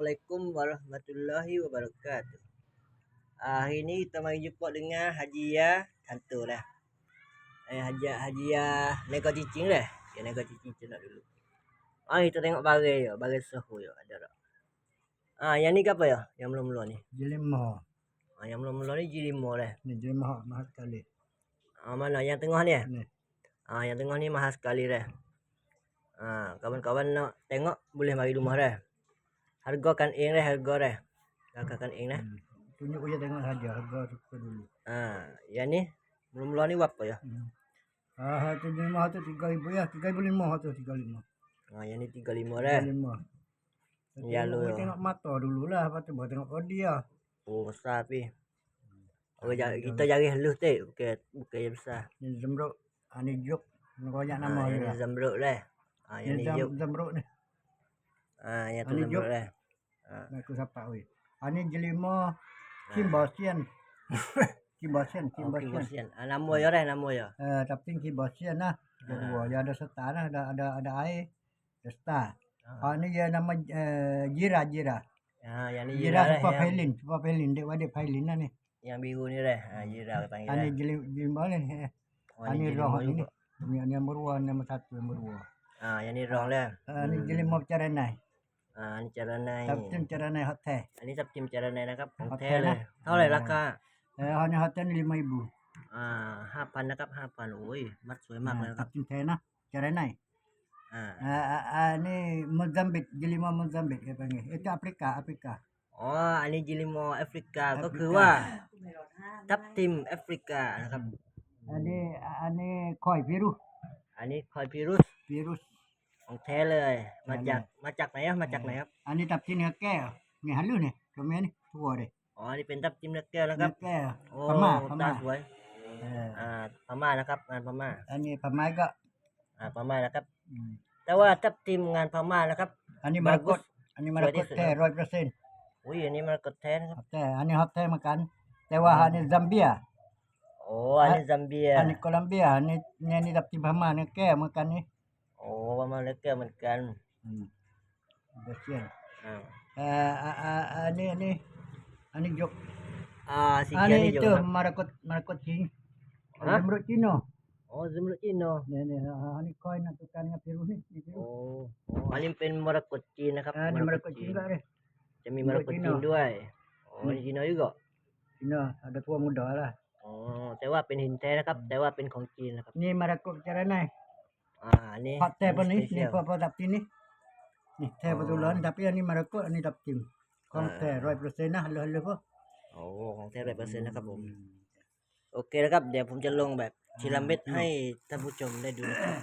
Assalamualaikum warahmatullahi wabarakatuh. Ah uh, hari kita mari jumpa dengan Haji Ya Kantulah. Eh Haji Haji Ya Nego Cicing lah. Ya Nego Cicing tu nak dulu. Ah uh, kita tengok barang ya, barang sahu ya ada tak. Ah uh, yang ni ke apa ya? Yang mula-mula ni. Jilimo. Ah yang mula-mula ni jilimo lah. Ni jilimo mahal sekali. Ah uh, mana yang tengah ni? Ni. Ah uh, yang tengah ni mahal sekali lah. Ah uh, kawan-kawan nak tengok boleh mari rumah lah harga kan ing leh harga leh harga kan ing leh hmm. tunjuk aja tengok saja harga tu dulu ah ya ni belum mula ni apa ya ah tu lima tu tiga ribu ya tiga ribu lima tu tiga lima ah ya ni tiga lima leh tiga lima ya lu tengok mata dulu lah apa tu tengok kau dia oh besar pi Oh, ya, kita jari halus tu. Bukan bukan yang besar. Ini zamruk. Ini ah, juk. Ini banyak ah, nama. Ini zamruk lah. Ini zamruk ni. Ah, yang tu zamruk lah. Ha. Ah. Aku sapa oi. Ani ah, jelima ah. Kim ha. Bosian. Kim Bosian, Kim oh, nama ya orang nama ya. Eh tapi Kim Bosian lah. Ha. Dua ya ada serta lah ada ada ada air. Ada serta. Ha. ni dia nama uh, Jira Jira. Ha yang ni Jira. Jira apa Pailin? Apa Pailin? Dek wadi Pailin lah ni. Yang biru ni dah. Ha Jira panggil. Ani jelima ni. Ani eh. oh, roh ini. Ini yang berdua, yang satu yang berdua. Ah, yang ni roh lah. Ah, ni hmm. jelima macam mana? อันนี้จระยนรับทิมจระันฮอตแท้ อันนี้จับทิมจระันนะครับของแท้เลย เท่าไหร่ราคาเออฮอนฮอตแท้ริมอิบูอ่าห้าพันนะครับห้าพันโอ้ย มัดสวยมากเลยครับจับทิมแท้นะจระันอ่าอ่า อ่านี่มอซัมบิกจิลิมอมอซัมบิกอะไรเงี้เอตอแอฟริกาแอฟริกาอ๋อ อันนี้จิลิมอแอฟริกา ก็คือว่าทับทิมแอฟริกา นะครับ อันนี้ อันนี้คอยพิรุอันนี้คอยพิรุสพิรุสของแท้เลย มาจาก มาจากไหนครับมาจากไหนครับ อันนี้ตับจิ้มเนื้อแก้วนี่ฮัลลนเนี่ยตรงนี้นี่ทั่วเลยอ๋อนี่เป็นตับจิ้มเนื้อแก้วแล้วครับ แก้วพม่า พม่าสวยอ่าพม่านะครับ งานพม่า อันนี้พม่าก็ อ่าพม่านะครับ แต่ว่าตับจิ้มงานพม่านะครับ อันนี้มารกดอันนี้มารกดแท้ร้อยเปอร์เซ็นต์อุ้ย อันนี้มารกดแท้นะครับแท้อันนี้ฮับแท้เหมือนกัน แต่ว่าอันนี้ซัมเบีย โอ้ อันนี้ซัมเบีย อันนี้โคลัมเบีย อันนี้เนี่ยนี่ตับจิ้มพม่าเนื้อแก้วเหมือนกันนี่โอ้ประมาณเล็กแก้วเหมือนกันอืมเด็กเชียนอ่าอ่าอ่าอ่าอันนี้อันนี้อันนี้ยกอ่าสีนเขียวอั้นี้อยู่ i รักุดมาร o t ุดจีน o ิมรุจีโน z a อ้จซมรุจินเนาะนี่นี่ออันนี้คอยนะตุการงับพิรุนี่ีพิรุโอ้โอ้อันนี้เป็นมารกตจีนนะครับอัานี้มาร a ก o t k i n ก็ได้จะมีมารกตจีนด้วยโอ้จีนน้อยก็ี h i อ o ada t u ก muda l a ดอ๋อแต่ว่าเป็นหินแท้นะครับแต่ว่าเป็นของจีนนะครับนี่มาร r กุดจะได้ไงปาพัแต่ปนี้นี่พอพอดับที่นี่นี่แทประตูล้อนดับอันนี้มารลกุอันนี้ดับจริงของแท้ร้อยเปอร์เซ็นต์นะเลโเลหลก็โอ้ของแท้ร้อยเปอร์เซ็นต์นะครับผมโอเคนะครับ เดี๋ยวผมจะลงแบบทีละเม็ดให้ท่านผู้ชมได้ดูนะครับ